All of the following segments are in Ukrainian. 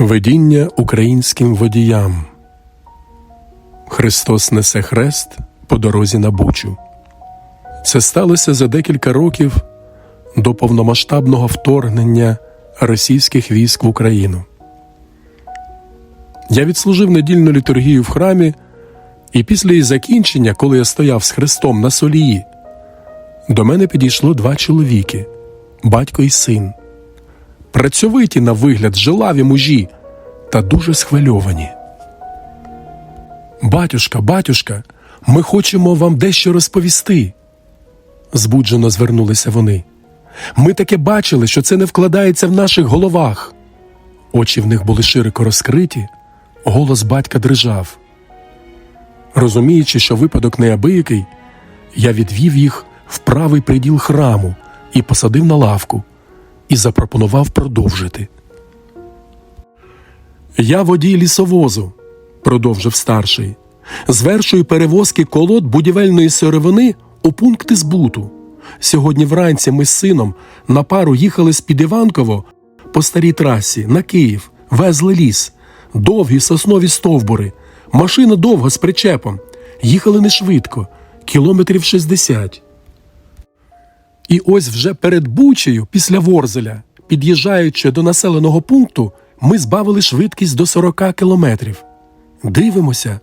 Видіння українським водіям. Христос несе хрест по дорозі на Бучу. Це сталося за декілька років до повномасштабного вторгнення російських військ в Україну. Я відслужив недільну літургію в храмі, і після її закінчення, коли я стояв з хрестом на солії, до мене підійшло два чоловіки батько і син працьовиті на вигляд жилаві мужі та дуже схвильовані. Батюшка, батюшка, ми хочемо вам дещо розповісти. збуджено звернулися вони. Ми таке бачили, що це не вкладається в наших головах. Очі в них були широко розкриті, голос батька дрижав. Розуміючи, що випадок неабиякий, я відвів їх в правий приділ храму і посадив на лавку і запропонував продовжити. Я водій лісовозу, продовжив старший, звершую перевозки колод будівельної сировини у пункти збуту. Сьогодні вранці ми з сином на пару їхали з під Іванково по старій трасі на Київ, везли ліс, довгі соснові стовбури, машина довга з причепом. Їхали не швидко, кілометрів 60. І ось вже перед Бучею, після Ворзеля, під'їжджаючи до населеного пункту, ми збавили швидкість до 40 кілометрів. Дивимося,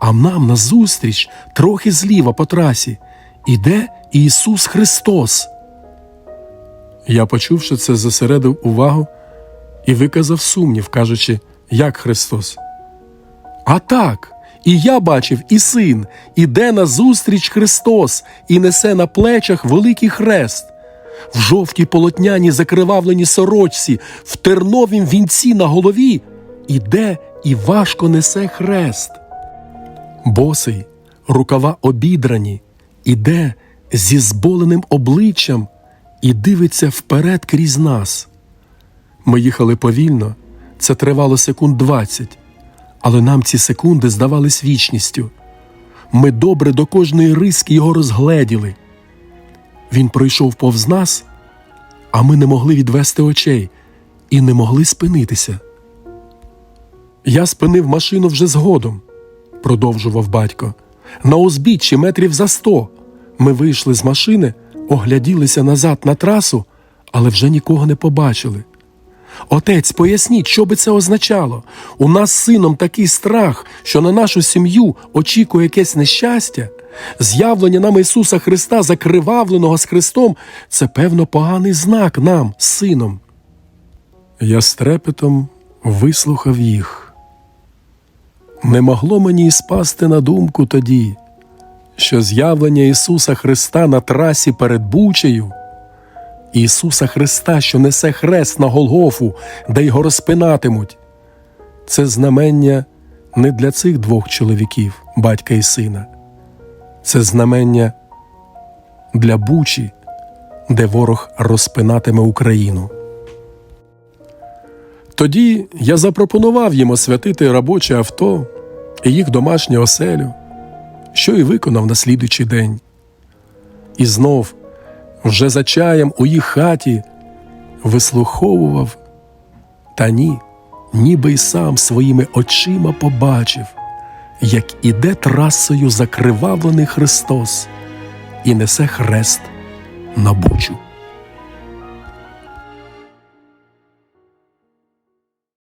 а нам назустріч, трохи зліва по трасі, іде Ісус Христос. Я, почувши це, зосередив увагу і виказав сумнів, кажучи, як Христос. А так, і я бачив, і син, іде назустріч Христос і несе на плечах великий хрест. В жовтій полотняній закривавленій сорочці, в терновім вінці на голові іде і важко несе хрест. Босий, рукава обідрані, іде зі зболеним обличчям і дивиться вперед крізь нас. Ми їхали повільно, це тривало секунд двадцять але нам ці секунди здавались вічністю. Ми добре до кожної риски його розгледіли. Він пройшов повз нас, а ми не могли відвести очей і не могли спинитися. Я спинив машину вже згодом, продовжував батько. На узбіччі метрів за сто. Ми вийшли з машини, огляділися назад на трасу, але вже нікого не побачили. Отець, поясніть, що би це означало? У нас з сином такий страх, що на нашу сім'ю очікує якесь нещастя. З'явлення нам Ісуса Христа, закривавленого з Христом, це певно поганий знак нам, сином. Я з вислухав їх. Не могло мені й спасти на думку тоді, що з'явлення Ісуса Христа на трасі перед Бучею Ісуса Христа, що несе хрест на Голгофу, де його розпинатимуть. Це знамення не для цих двох чоловіків, батька і сина, це знамення для Бучі, де ворог розпинатиме Україну. Тоді я запропонував їм освятити робоче авто і їх домашню оселю, що і виконав на слідуючий день. І знов вже за чаєм у їх хаті вислуховував, та ні, ніби й сам своїми очима побачив, як іде трасою закривавлений Христос і несе хрест на бучу.